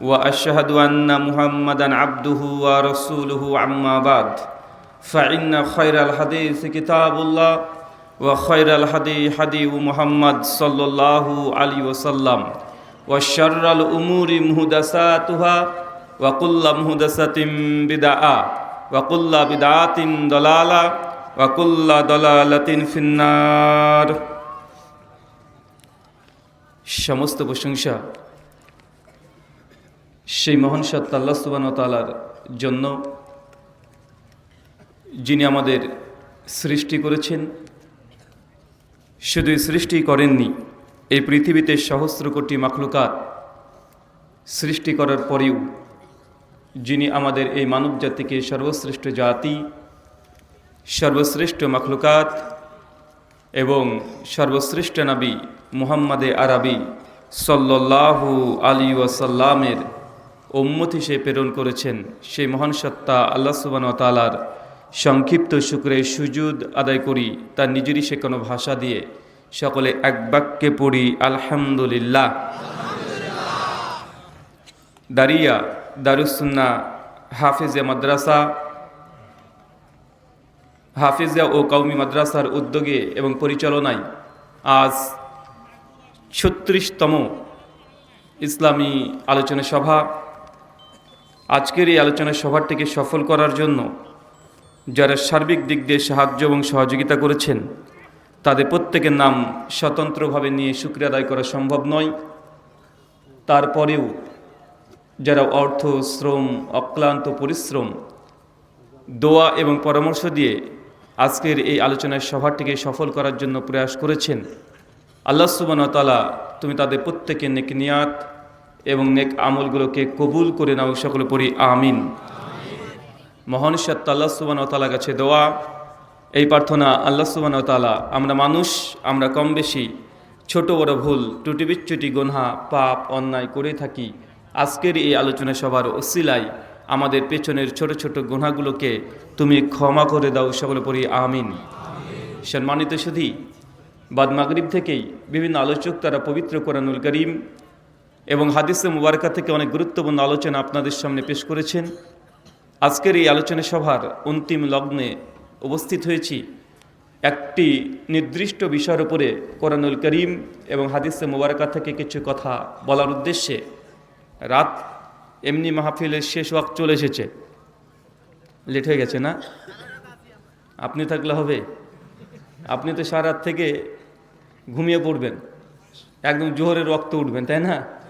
وأشهد أن محمدا عبده ورسوله عما بعد فإن خير الحديث كتاب الله وخير الهدي هدي محمد صلى الله عليه وسلم وشر الأمور مهدساتها وكل مهدسة بدعة وكل بدعة ضلالة وكل ضلالة في النار সমস্ত প্রশংসা সেই মহান সত্তা আল্লাহ সুবান তালার জন্য যিনি আমাদের সৃষ্টি করেছেন, শুধুই সৃষ্টি করেননি, এই পৃথিবীতে সহস্র কোটি মাখলুকাত সৃষ্টি করার পরেও যিনি আমাদের এই মানব জাতিকে সর্বশ্রেষ্ঠ জাতি, সর্বশ্রেষ্ঠ মাখলুকাত এবং সর্বশ্রেষ্ঠ নবী মুহাম্মাদে আরবি সল্লাহু আলী ওয়াসাল্লামের উম্মত হিসেবে প্রেরণ করেছেন সেই মহান সত্তা আল্লাহ সুবান তালার সংক্ষিপ্ত শুক্রে সুজুদ আদায় করি, তার নিজেরই সে কোনো ভাষা দিয়ে সকলে এক বাক্যে পড়ি, আলহামদুলিল্লাহ। দারিয়া দারুসুন্না হাফিজে মাদ্রাসা, হাফিজা ও কৌমি মাদ্রাসার উদ্যোগে এবং পরিচালনায় আজ ছত্রিশতম ইসলামী আলোচনা সভা। আজকের এই আলোচনা সভাটিকে সফল করার জন্য যারা সার্বিক দিক দিয়ে সাহায্য এবং সহযোগিতা করেছেন, তাদের প্রত্যেকের নাম স্বতন্ত্রভাবে নিয়ে শুক্রিয়া আদায় করা সম্ভব নয়। তারপরেও যারা অর্থ, শ্রম, অক্লান্ত পরিশ্রম, দোয়া এবং পরামর্শ দিয়ে আজকের এই আলোচনার সভাটিকে সফল করার জন্য প্রয়াস করেছেন, আল্লাহ সুবানতালা তুমি তাদের প্রত্যেকের নেক নিয়াত এবং নেক আমলগুলোকে কবুল করে নাও, সকলে পড়ি, আমিন। মহান সত্য আল্লাহ সুবানতালা কাছে দোয়া, এই প্রার্থনা, আল্লাহ সুবানতালা আমরা মানুষ, আমরা কম বেশি ছোট বড় ভুল টুটি বিচ্ছুটি গনহা, পাপ, অন্যায় করে থাকি। আজকের এই আলোচনা সভার ওসিলাই আমাদের পেছনের ছোট ছোট গুণাগুলোকে তুমি ক্ষমা করে দাও, সকলে পড়ি, আমিন। সম্মানিত সুধী, বাদ মাগরিব থেকেই বিভিন্ন আলোচক তারা পবিত্র কোরআনুল করিম এবং হাদিসে মুবারকা থেকে অনেক গুরুত্বপূর্ণ আলোচনা আপনাদের সামনে পেশ করেছেন। আজকের এই আলোচনা সভার অন্তিম লগ্নে উপস্থিত হয়েছি একটি নির্দিষ্ট বিষয়ের উপরে কোরআনুল করিম এবং হাদিসে মুবারকা থেকে কিছু কথা বলার উদ্দেশ্যে রাত এমনি মাহফিলের শেষ ওয়াক্ত চলে এসেছে। লেট হয়ে গেছে না? আপনি থাকলে হবে। আপনি তো সারা রাত থেকে ঘুমিয়ে পড়বেন। একদম জোহরের রক্ত উঠবেন, তাই না?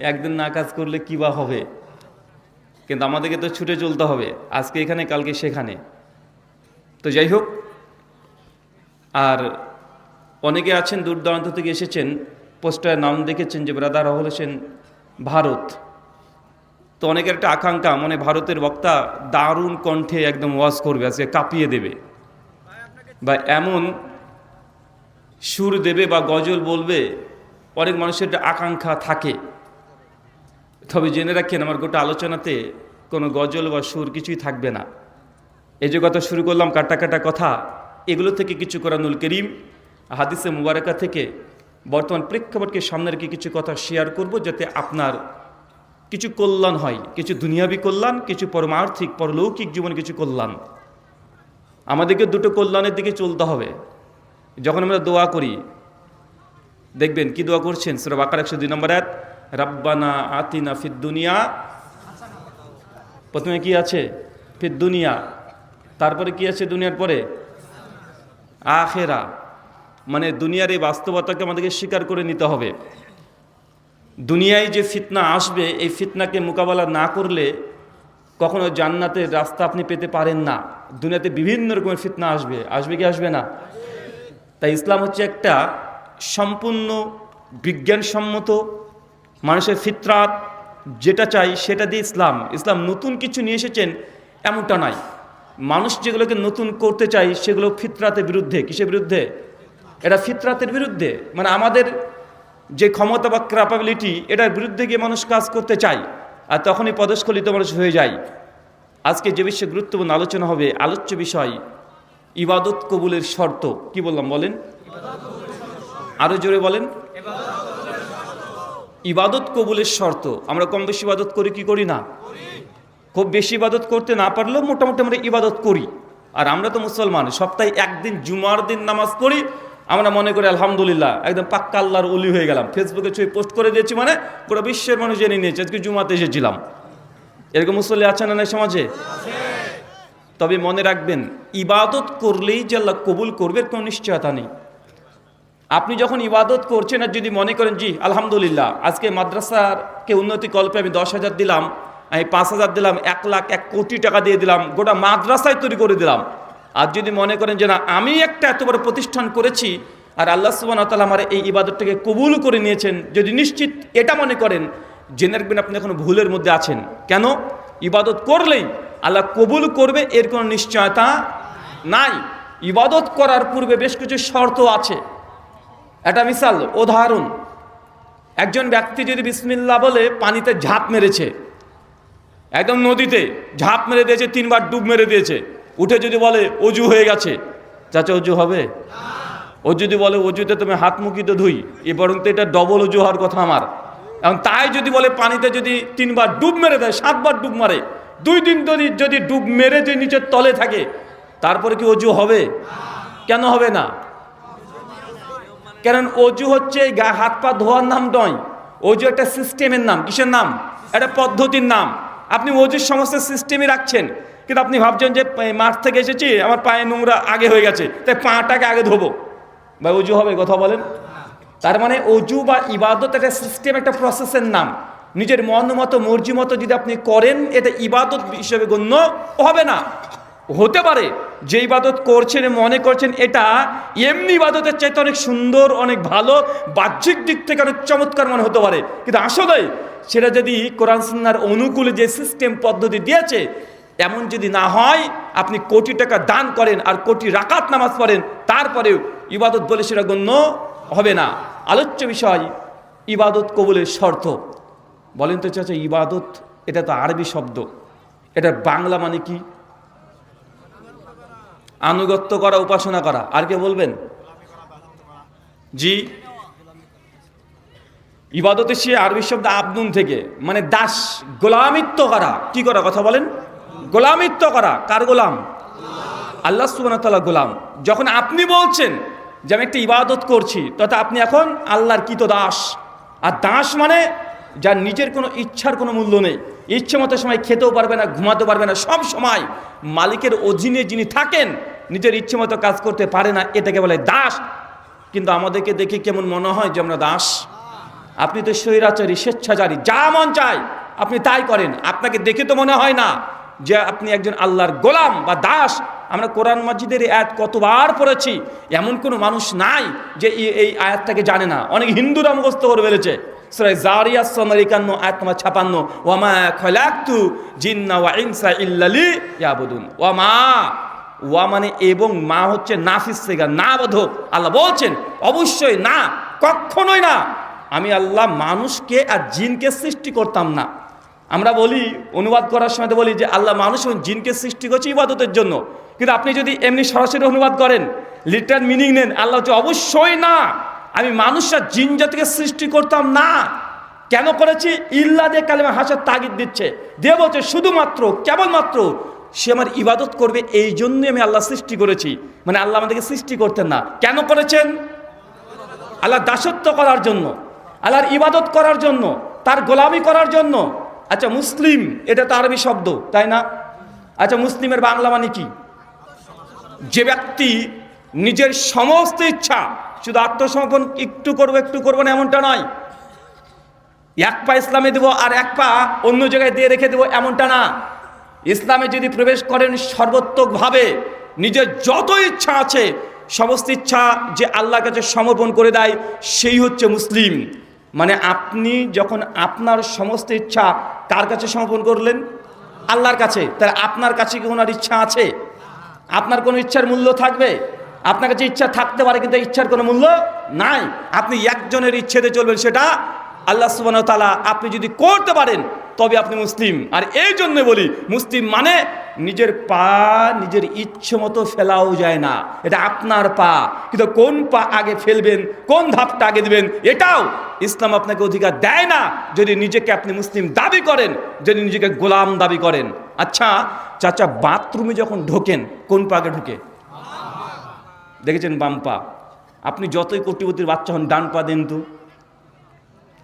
একদিন না কাজ করলে কী বা হবে? কিন্তু আমাদেরকে তো ছুটে চলতে হবে। আজকে এখানে, কালকে সেখানে। তো যাই হোক, আর অনেকে আছেন, দূর দূরান্ত থেকে এসেছেন, পোস্টার নাম দেখেছেন যে ব্রাদার রাহুল হোসেন ভারত। তো অনেকের একটা আকাঙ্ক্ষা মানে ভারতের বক্তা দারুণ কণ্ঠে একদম ওয়াজ করবে, আজকে কাঁপিয়ে দেবে। বা এমন সুর দেবে বা গজল বলবে, অনেক মানুষের একটা আকাঙ্ক্ষা থাকে। তবে জেনে রাখেন আমার গোটা আলোচনাতে কোনো গজল বা সুর কিছুই থাকবে না। এই যে কথা শুরু করলাম কাটা কাটা কথা, এগুলো থেকে কিছু কোরআনুল করিম, হাদিসে মুবারকা থেকে বর্তমান প্রেক্ষাপটকে সামনে রেখে কিছু কথা শেয়ার করব যাতে আপনার কিছু কল্যাণ হয়, কিছু দুনিয়াবি কল্যাণ, কিছু পরমার্থিক, পরলৌকিক জীবনে কিছু কল্যাণ। আমাদেরকে দুটো কল্যাণের দিকে চলতে হবে। যখন আমরা দোয়া করি, দেখবেন কি দোয়া করছেন? সেটা বাকার একশো দুই নম্বর এক রাব্বানা আতিনা ফিদ দুনিয়া। প্রথমে কি আছে? ফিদ দুনিয়া। তারপরে কি আছে দুনিয়ার পরে? আখেরা। মানে দুনিয়ার এই বাস্তবতাকে আমাদেরকে স্বীকার করে নিতে হবে। দুনিয়ায় যে ফিতনা আসবে, এই ফিতনাকে মোকাবেলা না করলে কখনো জান্নাতের রাস্তা আপনি পেতে পারেন না। দুনিয়াতে বিভিন্ন রকমের ফিতনা আসবে। আসবে কি আসবে না? তাই ইসলাম হচ্ছে একটা সম্পূর্ণ বিজ্ঞানসম্মত মানুষের ফিতরাত যেটা চাই সেটা দিয়ে ইসলাম। ইসলাম নতুন কিছু নিয়ে এসেছেন, এমনটা নয় মানুষ যেগুলোকে নতুন করতে চাই, সেগুলো ফিতরাতের বিরুদ্ধে। কিসের বিরুদ্ধে? এটা ফিতরাতের বিরুদ্ধে। মানে আমাদের যে ক্ষমতা বা ক্যাপাবিলিটি এটার বিরুদ্ধে গিয়ে মানুষ কাজ করতে চায় আর তখনই পদস্খলিত মানুষ হয়ে যায়। আজকে যে বিষয়ে গুরুত্বপূর্ণ আলোচনা হবে, আলোচ্য বিষয়, ইবাদত কবুলের শর্ত। কি বললাম বলেন? আরও জোরে বলেন। ইবাদত কবুলের শর্ত। আমরা কম বেশি ইবাদত করি, কি করি না? খুব বেশি ইবাদত করতে না পারলেও মোটামুটি আমরা ইবাদত করি। আর আমরা তো মুসলমান, সপ্তাহে একদিন জুমার দিন নামাজ পড়ি, আমরা মনে করি আলহামদুলিল্লাহ, একদম পাক্কা আল্লাহর অলি হয়ে গেলাম। ফেসবুকে ছবি পোস্ট করে দিয়েছি মানে পুরো বিশ্বের মানুষ জেনে নিয়েছে, আজকে জুমাতে এসেছিলাম। এরকম মুসল্লি আছে না নাই সমাজে? তবে মনে রাখবেন, ইবাদত করলেই যে আল্লাহ কবুল করবে, কোনো নিশ্চয়তা নেই। আপনি যখন ইবাদত করছেন আর যদি মনে করেন, জি, আলহামদুলিল্লাহ, আজকে মাদ্রাসারকে উন্নতি কল্পে আমি দশ হাজার দিলাম, আমি পাঁচ হাজার দিলাম, এক লাখ এক কোটি টাকা দিয়ে দিলাম, গোটা মাদ্রাসায় তৈরি করে দিলাম। আর যদি মনে করেন যে, না, আমি একটা এত বড় প্রতিষ্ঠান করেছি আর আল্লাহ সুবান তালা আমার এই ইবাদতটাকে কবুল করে নিয়েছেন, যদি নিশ্চিত এটা মনে করেন, জেনে রাখবেন আপনি এখন ভুলের মধ্যে আছেন। কেন? ইবাদত করলেই আল্লাহ কবুল করবে, এর কোনো নিশ্চয়তা নাই। ইবাদত করার পূর্বে বেশ কিছু শর্ত আছে। একটা মিসাল, উদাহরণ। একজন ব্যক্তি যদি বিসমিল্লা বলে, পানিতে ঝাঁপ মেরেছে, একদম নদীতে ঝাঁপ মেরে দিয়েছে, তিনবার ডুব মেরে দিয়েছে, উঠে যদি বলে, অজু হয়ে গেছে চাচা, অজু হবে? ও যদি বলে, অজুতে তুমি হাত মুখি তো ধুই, এ বরং তো এটা ডবল অজু হওয়ার কথা আমার। এখন তাই যদি বলে, পানিতে যদি তিনবার ডুব মেরে দেয়, সাতবার ডুব মারে, দুই দিন যদি যদি ডুব মেরে যে নিচের তলে থাকে, তারপরে কি অজু হবে? কেন হবে না? কারণ অজু হচ্ছে গা হাত পা ধোয়ার নাম নয়। অজু একটা সিস্টেমের নাম। কিসের নাম? একটা পদ্ধতির নাম। আপনি অজুর সমস্ত সিস্টেমই রাখছেন। কিন্তু আপনি ভাবছেন যে মাঠ থেকে এসেছি, আমার পায়ে নোংরা আগে হয়ে গেছে, তাই পাটাকে আগে ধোবো। বা অজু হবে, কথা বলেন। তার মানে অজু বা ইবাদত একটা সিস্টেম, একটা প্রসেসের নাম। নিজের মন মতো, মর্জি মতো যদি আপনি করেন, এটা ইবাদত হিসেবে গণ্য হবে না। হতে পারে। যে ইবাদত করছেন, মনে করছেন, এটা এমনি ইবাদতের চাইতে অনেক সুন্দর, অনেক ভালো, বাহ্যিক দিক থেকে অনেক চমৎকার মনে হতে পারে। কিন্তু আসলে সেটা যদি কোরআন সুন্নার অনুকূলে যে সিস্টেম পদ্ধতি দিয়েছে, এমন যদি না হয়, আপনি কোটি টাকা দান করেন আর কোটি রাকাত নামাজ পড়েন, তারপরেও ইবাদত বলে সেটা গণ্য হবে না। আলোচ্য বিষয়, ইবাদত কবুলের শর্ত। বলেন তো চাচা, ইবাদত, এটা তো আরবি শব্দ। এটা বাংলা মানে কি? আনুগত্য করা, উপাসনা করা। আর কে বলবেন? জি। ইবাদতে সে আরবি শব্দ আবদুন থেকে মানে দাস, গোলামিত্ব করা। কি করা? কথা বলেন। গোলামিত্ব করা। কার গোলাম? আল্লাহ সুবান গোলাম। যখন আপনি বলছেন যে আমি একটা ইবাদত করছি, তথা আপনি এখন আল্লাহর কিত দাস। আর দাস মানে যার নিজের কোনো ইচ্ছার কোনো মূল্য নেই। ইচ্ছে মতো সময় খেতেও পারবে না, ঘুমাতেও পারবে না। সব সময় মালিকের অধীনে যিনি থাকেন নিজের ইচ্ছে মতো কাজ করতে পারে না, এটাকে বলে দাস। কিন্তু আমাদেরকে দেখে কেমন মনে হয় যে আমরা দাস? আপনি তো স্বৈরাচারী, স্বেচ্ছাচারী, যা মন চায়, আপনি তাই করেন। আপনাকে দেখে তো মনে হয় না যে আপনি একজন আল্লাহর গোলাম বা দাস। আমরা কোরআন মসজিদের আয়াত কতবার পড়েছি। এমন কোনো মানুষ নাই যে এই- আয়াতটাকে জানে না। অনেক হিন্দুরা মুখস্থ করে ফেলেছে। জারিয়া ছাপান্ন ওয়ামা খলাক্তু জিন্না ওয়া ইনসা ইল্লালি ইয়াবুদুন। ওয়ামা ওয়া মানে এবং মা হচ্ছে নাফিস সেগা না বোধক। আল্লাহ বলছেন, অবশ্যই না কখনোই না। আমি আল্লাহ মানুষকে আর জিনকে সৃষ্টি করতাম না। আমরা বলি, অনুবাদ করার সময় বলি যে, আল্লাহ মানুষ এবং জিনকে সৃষ্টি করছে ইবাদতের জন্য। কিন্তু আপনি যদি এমনি সরাসরি অনুবাদ করেন, লিটার মিনিং নেন, আল্লাহ হচ্ছে অবশ্যই না। আমি মানুষ আর জিন জাতিকে সৃষ্টি করতাম না। কেন করেছি? ইল্লা দিয়ে কালেমা হাসার তাগিদ দিচ্ছে। দিয়ে বলছে, শুধুমাত্র, কেবলমাত্র সে আমার ইবাদত করবে এই জন্যই আমি আল্লাহ সৃষ্টি করেছি। মানে আল্লাহ আমাদেরকে সৃষ্টি করতেন না। কেন করেছেন? আল্লাহ দাসত্ব করার জন্য, আল্লাহর ইবাদত করার জন্য, তার গোলামি করার জন্য। আচ্ছা মুসলিম, এটা তো আরবি শব্দ, তাই না? আচ্ছা মুসলিমের বাংলা মানে কি? যে ব্যক্তি নিজের সমস্ত ইচ্ছা, শুধু আত্মসমর্পণ একটু করব একটু করব না, এমনটা নয়। এক পা ইসলামে দেবো আর এক পা অন্য জায়গায় দিয়ে রেখে দেবো, এমনটা না। ইসলামে যদি প্রবেশ করেন সর্বোত্তকভাবে, নিজের যত ইচ্ছা আছে, সমস্ত ইচ্ছা যে আল্লাহর কাছে সমর্পণ করে দেয়, সেই হচ্ছে মুসলিম। মানে আপনি যখন আপনার সমস্ত ইচ্ছা কার কাছে সমর্পণ করলেন? আল্লাহর কাছে। তাহলে আপনার কাছে কি ওনার ইচ্ছা আছে? আপনার কোনো ইচ্ছার মূল্য থাকবে? আপনার কাছে ইচ্ছা থাকতে পারে, কিন্তু ইচ্ছার কোনো মূল্য নাই। আপনি একজনের ইচ্ছেতে চলবেন, সেটা আল্লাহ সুবান তালা আপনি যদি করতে পারেন তবে আপনি মুসলিম। আর এই জন্য বলি, মুসলিম মানে নিজের পা, নিজের ইচ্ছে মতো ফেলাও যায় না। এটা আপনার পা। কিন্তু কোন পা আগে ফেলবেন, কোন ধাপটা আগে দিবেন, এটাও ইসলাম আপনাকে অধিকার দেয় না যদি নিজেকে আপনি মুসলিম দাবি করেন, যদি নিজেকে গোলাম দাবি করেন। আচ্ছা চাচা, বাথরুমে যখন ঢোকেন, কোন পা আগে ঢুকে? দেখেছেন বাম পা? আপনি যতই কোটিপতির বাচ্চা হন, ডান পা দেন তো।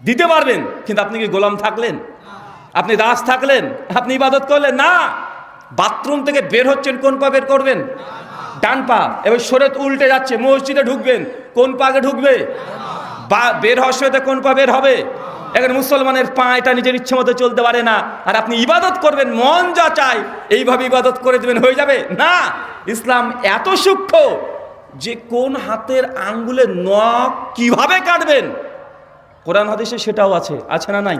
দিতে পারবেন, কিন্তু আপনি কি গোলাম থাকলেন? আপনি দাস থাকলেন, আপনি ইবাদত করলেন, না। বাথরুম থেকে বের হচ্ছেন, কোন পা বের করবেন? ডান পা। এবার শরীর উল্টে যাচ্ছে, মসজিদে ঢুকবেন, কোন পা আগে ঢুকবে? বা বের হওয়ার সময় কোন পা বের হবে? এখন মুসলমানের পা এটা নিজের ইচ্ছে মতো চলতে পারে না। আর আপনি ইবাদত করবেন, মন যা চায়, এইভাবে ইবাদত করে দেবেন, হয়ে যাবে? না। ইসলাম এত সূক্ষ্ম যে কোন হাতের আঙ্গুলের নখ কীভাবে কাটবেন? কোরআন হাদিসে সেটাও আছে আছে না নাই?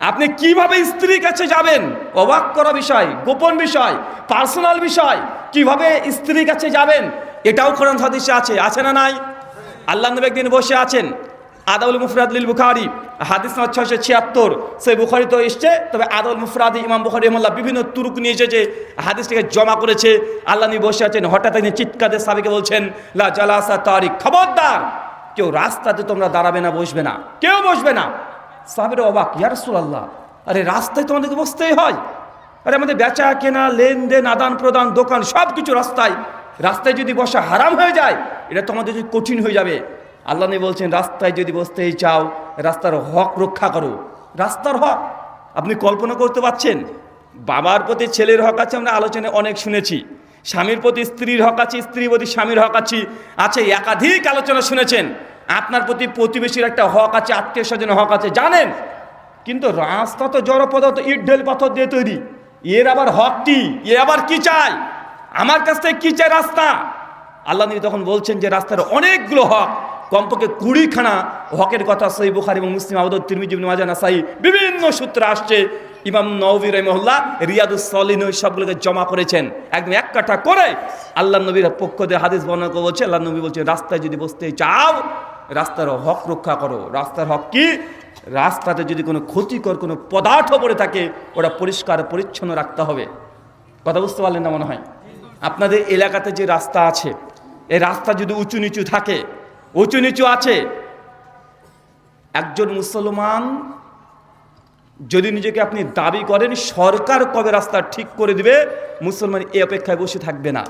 আপনি কীভাবে স্ত্রীর কাছে যাবেন? অবাক করা বিষয়, গোপন বিষয়, পার্সোনাল বিষয়। কীভাবে স্ত্রীর কাছে যাবেন? এটাও কোরআন হাদিসে আছে। আছে না নাই? আল্লাহ নবী একদিন বসে আছেন। আদাউল মুফরাদুল বুখারি, হাদিস নম্বর ছয়শো ছিয়াত্তর। সেই বুখারি তো এসছে, তবে আদাউল মুফরাদি, ইমাম বুখারি রহমাল্লাহ বিভিন্ন তুরুক নিয়ে এসেছে, হাদিসটাকে জমা করেছে। আল্লাহ নবী বসে আছেন, হঠাৎ একদিন চিৎকাদের সাবিকে বলছেন, লা জালাসা তারিক খবরদার! কেউ রাস্তাতে তোমরা দাঁড়াবে না, বসবে না। কেউ বসবে না। সাহাবের অবাক ইয়ারসুল আল্লাহ আরে রাস্তায় তো তোমাদেরকে বসতেই হয়। আরে আমাদের বেচা কেনা, লেনদেন, আদান প্রদান, দোকান সব কিছু রাস্তায়। রাস্তায় যদি বসা হারাম হয়ে যায়, এটা তোমাদের যদি কঠিন হয়ে যাবে। আল্লাহ নবী বলছেন, রাস্তায় যদি বসতেই চাও, রাস্তার হক রক্ষা করো। রাস্তার হক, আপনি কল্পনা করতে পারছেন? বাবার প্রতি ছেলের হক আছে আমরা আলোচনায় অনেক শুনেছি। স্বামীর প্রতি স্ত্রীর হক আছে, স্ত্রীর প্রতি স্বামীর হক আছে। আছে একাধিক আলোচনা শুনেছেন। আপনার প্রতি প্রতিবেশীর একটা হক আছে, আত্মীয় স্বজনের হক আছে, জানেন? কিন্তু রাস্তা তো জড় পদার্থ, ইট, ঢেল, পাথর দিয়ে তৈরি। এর আবার হক কি? এ আবার কি চায় আমার কাছ থেকে কি চায় রাস্তা? আল্লাহ নবী তখন বলছেন যে রাস্তার অনেকগুলো হক কমপক্ষে কুড়িখানা হকের কথা সই বুখারি এবং মুসলিম আবদ তিরমিজি মাজানা সাই বিভিন্ন সূত্রে আসছে। ইমাম নবী রহমল্লা রিয়াদুস সলিন ওই সবগুলোকে জমা করেছেন। একদম এক কাঠা করে আল্লাহ নবীর পক্ষ দিয়ে হাদিস বর্ণনা বলছে, আল্লাহ নবী বলছে রাস্তায় যদি বসতে চাও, রাস্তার হক রক্ষা করো। রাস্তার হক কি? রাস্তাতে যদি কোনো ক্ষতিকর কোনো পদার্থ পড়ে থাকে, ওটা পরিষ্কার, পরিচ্ছন্ন রাখতে হবে। কথা বুঝতে পারলেন না মনে হয়? আপনাদের এলাকাতে যে রাস্তা আছে, এই রাস্তা যদি উঁচু নিচু থাকে উঁচু নিচু আছে। একজন মুসলমান যদি নিজেকে আপনি দাবি করেন, সরকার কবে রাস্তা ঠিক করে দিবে, মুসলমান এই অপেক্ষায় বসে থাকবে না।